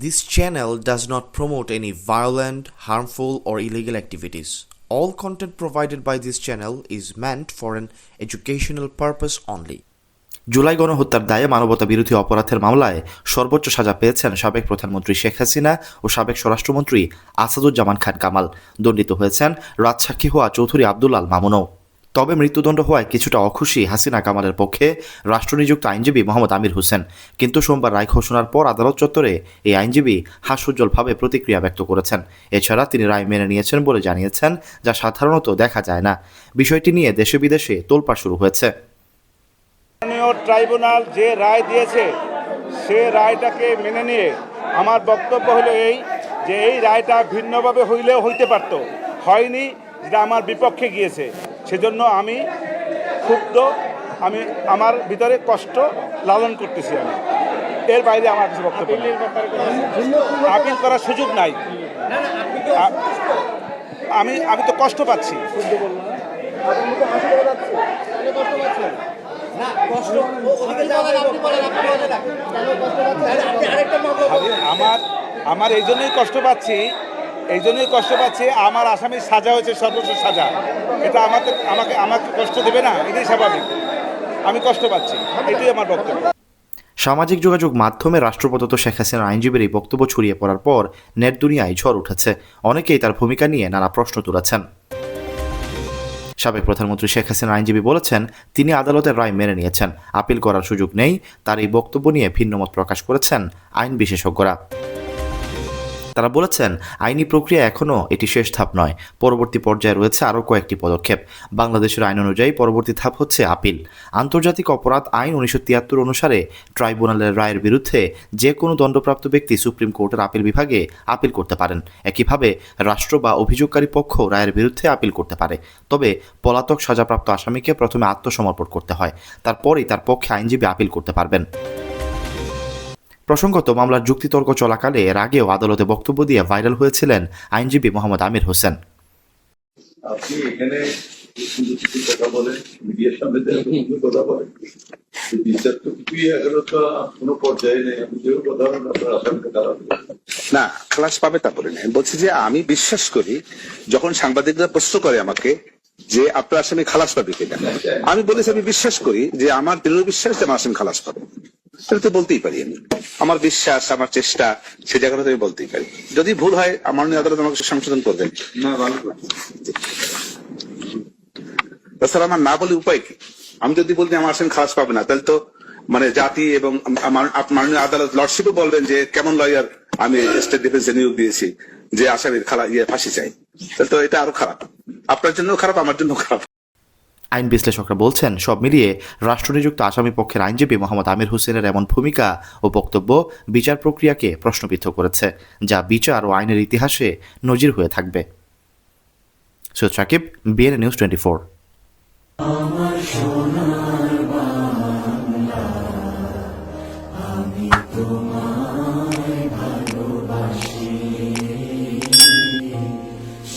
This channel does not promote any violent, harmful, or illegal activities. All content provided by this channel is meant for an educational purpose only. July গণহত্যার দায়ে মানবতা বিরোধী অপরাধের মামলায় সর্বোচ্চ সাজা পেয়েছেন সাবেক প্রধানমন্ত্রী শেখ হাসিনা ও সাবেক স্বরাষ্ট্রমন্ত্রী আসাদুজ্জামান খান কামাল দণ্ডিত হয়েছেন রাজসাক্ষী হওয়া চৌধুরী আব্দুল আল মামুনও তবে মৃত্যুদণ্ড হওয়ায় কিছুটা অখুশি হাসিনা কামালের পক্ষে রাষ্ট্রনিযুক্ত আইনজীবী মোহাম্মদ আমির হোসেন। কিন্তু সোমবার রায় ঘোষণার পর আদালত চত্বরে এই আইনজীবী হাস্যোজ্জ্বলভাবে প্রতিক্রিয়া ব্যক্ত করেছেন। এছাড়া তিনি রায় মেনে নিয়েছেন বলে জানিয়েছেন, যা সাধারণত দেখা যায় না। বিষয়টি নিয়ে দেশে বিদেশে তোলপাড় শুরু হয়েছে। ট্রাইব্যুনাল যে রায় দিয়েছে, সে রায়টাকে মেনে নিয়ে আমার বক্তব্য হলো এই যে এই রায়টা ভিন্নভাবে হইলেও হইতে পারতো। হয়নি, যেটা আমার বিপক্ষে গিয়েছে। সেজন্য আমি ক্ষুব্ধ আমি আমার ভিতরে কষ্ট লালন করতেছি আমি। এর বাইরে আমার কিছু বক্তব্য আপিল করার সুযোগ নাই। আমি আমি তো কষ্ট পাচ্ছি। আমার আমার এই জন্যই কষ্ট পাচ্ছি এই জন্যই কষ্ট পাচ্ছি, আমার আসামির সাজা হয়েছে সর্বোচ্চ সাজা। এটা আমাকে আমাকে আমাকে কষ্ট দেবে না, এটাই স্বাভাবিক। আমি কষ্ট পাচ্ছি, এটাই আমার বক্তব্য। সামাজিক যোগাযোগ মাধ্যমে রাষ্ট্রপ্রদত্ত শেখ হাসিনার আইনজীবীর এই বক্তব্য ছড়িয়ে পড়ার পর নেট দুনিয়ায় ঝড় উঠেছে। অনেকেই তার ভূমিকা নিয়ে নানা প্রশ্ন তুলেছেন। সাবেক প্রধানমন্ত্রী শেখ হাসিনার আইনজীবী বলেছেন, তিনি আদালতের রায় মেনে নিয়েছেন। আপিল করার সুযোগ নেই, তার এই বক্তব্য নিয়ে ভিন্নমত প্রকাশ করেছেন আইন বিশেষজ্ঞরা। তারা বলেছেন, আইনি প্রক্রিয়া এখনও এটি শেষ ধাপ নয়। পরবর্তী পর্যায়ে রয়েছে আরও কয়েকটি পদক্ষেপ। বাংলাদেশের আইন অনুযায়ী পরবর্তী ধাপ হচ্ছে আপিল। আন্তর্জাতিক অপরাধ আইন উনিশশো তিয়াত্তর অনুসারে ট্রাইব্যুনালের রায়ের বিরুদ্ধে যে কোনো দণ্ডপ্রাপ্ত ব্যক্তি সুপ্রিম কোর্টের আপিল বিভাগে আপিল করতে পারেন। একইভাবে রাষ্ট্র বা অভিযোগকারী পক্ষ রায়ের বিরুদ্ধে আপিল করতে পারে। তবে পলাতক সাজাপ্রাপ্ত আসামিকে প্রথমে আত্মসমর্পণ করতে হয়। তারপরেই তার পক্ষে আইনজীবী আপিল করতে পারবেন। প্রসঙ্গত মামলার যুক্তিতর্ক চলাকালে এর আগেও আদালতে বক্তব্য দিয়ে ভাইরাল হয়েছিলেন আইনজীবী মোহাম্মদ আমির হোসেন। আপনি এখানে কথা বলেন মিডিয়ার সামনে তো এরকম কিছু কথা বলেন বিচার তো কিছুই এখনও তো কোনো পর্যায়ে নেই। আপনি যেও কথা বলেন আপনার আসামিকে খারাপ না খালাস পাবে তা বলে না আমি বলছি যে আমি বিশ্বাস করি যখন সাংবাদিকরা প্রশ্ন করে আমাকে যে আপনার আসামি খালাস পাবে কিনা আমি বলেছি আমি বিশ্বাস করি যে আমার দৃঢ় বিশ্বাস যে আমার আসামি খালাস পাবে। সেটা তো বলতেই পারি আমি। আমার বিশ্বাস আমার চেষ্টা সে জায়গাটা আমি বলতেই পারি। যদি ভুল হয় আমার নিয়ে আদালত আমাকে সংশোধন করবেন। তাছাড়া আমার না বলে উপায় কি? আমি যদি বলি আমার আসামি খালাস পাবে না তাহলে তো মানে জাতি এবং মাননীয় আদালত লর্ডশিপও বলবেন যে কেমন লয়ার আমি স্টেট ডিফেন্সে নিয়োগ দিয়েছি যে আসামির খালা ইয়ে ফাঁসি চাই? তাহলে তো এটা আরও খারাপ। আপনার জন্য খারাপ আমার জন্য খারাপ। আইন বিশ্লেষকরা বলছেন, সব মিলিয়ে রাষ্ট্রনিযুক্ত আসামি পক্ষের আইনজীবী মোহাম্মদ আমির হোসেনের এমন ভূমিকা ও বক্তব্য বিচার প্রক্রিয়াকে প্রশ্নবিদ্ধ করেছে, যা বিচার ও আইনের ইতিহাসে নজির হয়ে থাকবে। Syed Sakib BNA news twenty four